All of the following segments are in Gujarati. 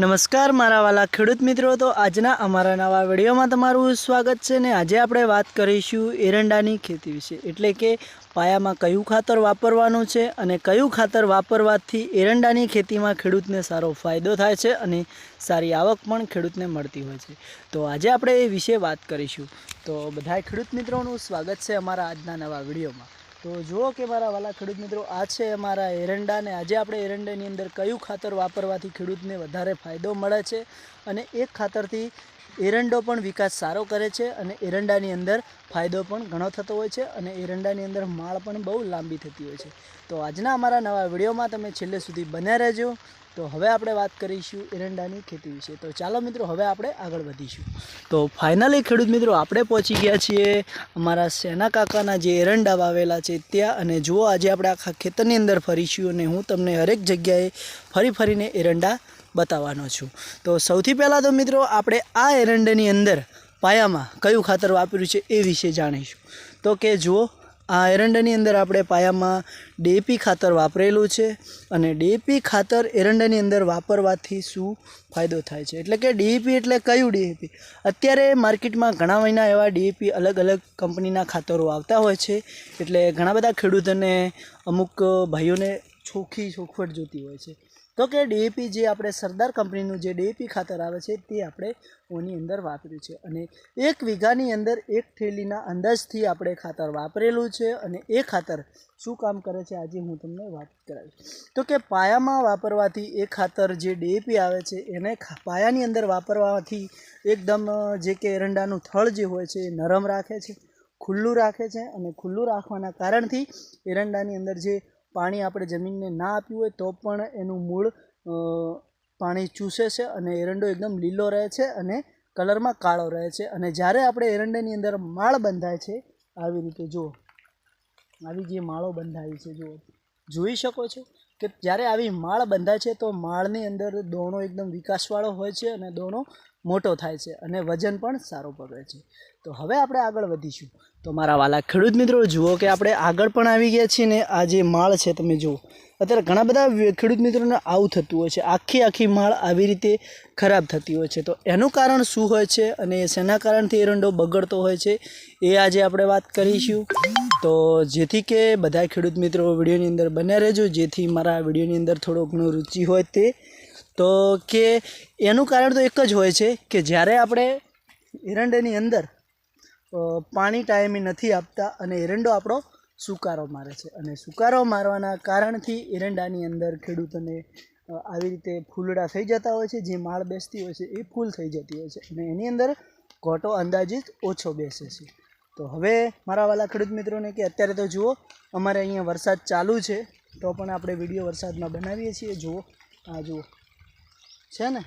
નમસ્કાર, મારા વાલા ખેડૂત મિત્રો. તો આજના અમારા નવા વિડીયોમાં તમારું સ્વાગત છે ને આજે આપણે વાત કરીશું એરંડાની ખેતી વિશે. એટલે કે પાયામાં કયું ખાતર વાપરવાનું છે અને કયું ખાતર વાપરવાથી એરંડાની ખેતીમાં ખેડૂતને સારો ફાયદો થાય છે અને સારી આવક પણ ખેડૂતને મળતી હોય છે. તો આજે આપણે એ વિશે વાત કરીશું. તો બધા ખેડૂત મિત્રોનું સ્વાગત છે અમારા આજના નવા વિડીયોમાં. તો જુઓ કે મારા વાલા ખેડૂત મિત્રો, આ છે અમારા એરંડાને આજે આપણે એરંડાની અંદર કયું ખાતર વાપરવાથી ખેડૂતને વધારે ફાયદો મળે છે અને એક ખાતરથી એરંડો પણ વિકાસ સારો કરે છે અને એરંડાની અંદર ફાયદો પણ ઘણો થતો હોય છે અને એરંડાની અંદર માળ પણ બહુ લાંબી થતી હોય છે. તો આજના અમારા નવા વિડીયોમાં તમે છેલ્લે સુધી બન્યા રહેજો. તો હવે આપણે વાત કરીશું એરંડાની ખેતી વિશે. તો ચાલો મિત્રો, હવે આપણે આગળ વધીશું. તો ફાઇનલી ખેડૂત મિત્રો, આપણે પહોંચી ગયા છીએ અમારા સેના કાકાના જે એરંડા વાવેલા છે ત્યાં. અને જુઓ, આજે આપણે આખા ખેતરની અંદર ફરીશું અને હું તમને હરેક જગ્યાએ ફરી ફરીને એરંડા બતાવવાનો છું. તો સૌથી પહેલાં તો મિત્રો, આપણે આ એરંડાની અંદર પાયામાં કયું ખાતર વાપર્યું છે એ વિશે જાણીશું. તો કે જુઓ આ એરંડાની અંદર આપણે પાયામાં ડીએપી ખાતર વાપરેલું છે અને ડીએપી ખાતર એરંડાની અંદર વાપરવાથી શું ફાયદો થાય છે? એટલે કે ડીએપી એટલે કયું ડીએપી અત્યારે માર્કેટમાં ઘણા મહિના એવા ડીએપી અલગ અલગ કંપનીના ખાતરો આવતા હોય છે. એટલે ઘણા બધા ખેડૂતોને અમુક ભાઈઓને ચોખ્ખી ચોખવટ જોતી હોય છે. તો કે ડીએપી જે આપણે સરદાર કંપનીનું જે ડીએપી ખાતર આવે છે તે આપણે ઓની અંદર વાપર્યું છે. અને એક વીઘાની અંદર એક થેલીના અંદાજથી આપણે ખાતર વાપરેલું છે અને એ ખાતર શું કામ કરે છે આજે હું તમને વાત કરાવીશ. તો કે પાયામાં વાપરવાથી એ ખાતર જે ડીએપી આવે છે એને પાયાની અંદર વાપરવાથી એકદમ જે કે એરંડાનું થળ જે હોય છે એ નરમ રાખે છે, ખુલ્લું રાખે છે અને ખુલ્લું રાખવાના કારણથી એરંડાની અંદર જે પાણી આપણે જમીનને ના આપ્યું હોય તો પણ એનું મૂળ પાણી ચૂસે છે અને એરંડો એકદમ લીલો રહે છે અને કલરમાં કાળો રહે છે. અને જ્યારે આપણે એરંડાની અંદર માળ બંધાય છે, આવી રીતે જુઓ. આવી જે માળો બંધાવી છે, જુઓ. જોઈ શકો છો કે જ્યારે આવી માળ બંધાય છે તો માળની અંદર દોણો એકદમ વિકાસવાળો હોય છે અને દોણો મોટો થાય છે અને વજન પણ સારું પકડે છે. તો હવે આપણે આગળ વધીશું. તો મારા વાલા ખેડૂત મિત્રો, જુઓ કે આપણે આગળ પણ આવી ગયા છીએ ને આ જે માળ છે તમે જુઓ. અત્યારે ઘણા બધા ખેડૂત મિત્રોને આવું થતું હોય છે. આખી આખી માળ આવી રીતે ખરાબ થતી હોય છે. તો એનું કારણ શું હોય છે અને શેના કારણથી એરંડો બગડતો હોય છે એ આજે આપણે વાત કરીશું. તો જેથી કે બધા ખેડૂત મિત્રો વિડીયોની અંદર બન્યા રહેજો. જેથી મારા વિડીયોની અંદર થોડો ઘણો રુચિ હોય તે તો કે એનું કારણ તો એક જ હોય છે કે જ્યારે આપણે એરંડાની અંદર પાણી ટાઈમે નથી આપતા અને એરંડો આપણો સુકારો મારે છે. અને સુકારો મારવાના કારણથી એરંડાની અંદર ખેડૂતોને આવી રીતે ફૂલડા થઈ જતા હોય છે. જે માળ બેસતી હોય છે એ ફૂલ થઈ જતી હોય છે અને એની અંદર ઘોટો અંદાજિત ઓછો બેસે છે. તો હવે મારા વાલા ખેડૂત મિત્રોને કે અત્યારે તો જુઓ, અમારે અહીંયા વરસાદ ચાલુ છે, તો પણ આપણે વીડિયો વરસાદમાં બનાવીએ છીએ. જુઓ, આ જુઓ. છે ને?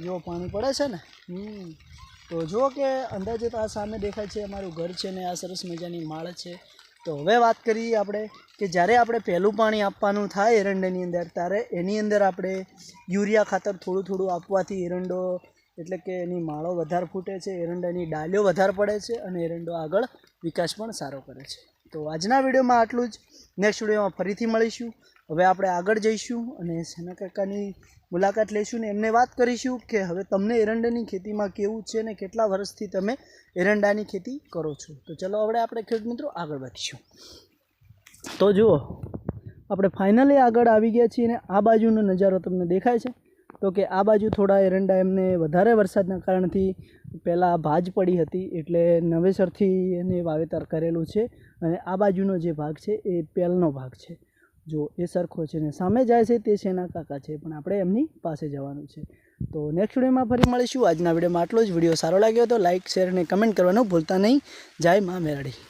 જુઓ પાણી પડે છે ને? હમ. તો જુઓ કે અંદાજે તો આ સામે દેખાય છે, અમારું ઘર છે ને, આ સરસ મજાની માળ છે. તો હવે વાત કરીએ આપણે કે જ્યારે આપણે પહેલું પાણી આપવાનું થાય એરંડાની અંદર, ત્યારે એની અંદર આપણે યુરિયા ખાતર થોડું થોડું આપવાથી એરંડો, એટલે કે એની માળો વધારે ફૂટે છે, એરંડાની ડાલીઓ વધારે પડે છે અને એરંડો આગળ વિકાસ પણ સારો કરે છે. તો આજના વિડીયોમાં આટલું જ. નેક્સ્ટ વિડીયોમાં ફરીથી મળીશું. હવે આપણે આગળ જઈશું અને સેના કાકાની મુલાકાત લઈશું ને એમને વાત કરીશું કે હવે તમને એરંડાની ખેતીમાં કેવું છે ને કેટલા વર્ષથી તમે એરંડાની ખેતી કરો છો. તો ચલો હવે આપણે ખેડૂત મિત્રો આગળ વધીશું. તો જુઓ, આપણે ફાઇનલી આગળ આવી ગયા છીએ ને આ બાજુનો નજારો તમને દેખાય છે. તો કે આ બાજુ થોડા એરંડા એમને વધારે વરસાદના કારણથી પહેલાં ભાજ પડી હતી એટલે નવેસરથી એને વાવેતર કરેલું છે અને આ બાજુનો જે ભાગ છે એ પહેલનો ભાગ છે. જો એ સરખો છે ને સામે જાય છે તે શેના કાકા છે, પણ આપણે એમની પાસે જવાનું છે. તો નેક્સ્ટ વિડીયોમાં ફરી મળીશું. આજના વિડીયોમાં આટલો જ. વીડિયો સારો લાગ્યો તો લાઇક શેર અને કમેન્ટ કરવાનું ભૂલતા નહીં. જય મા મેરડી.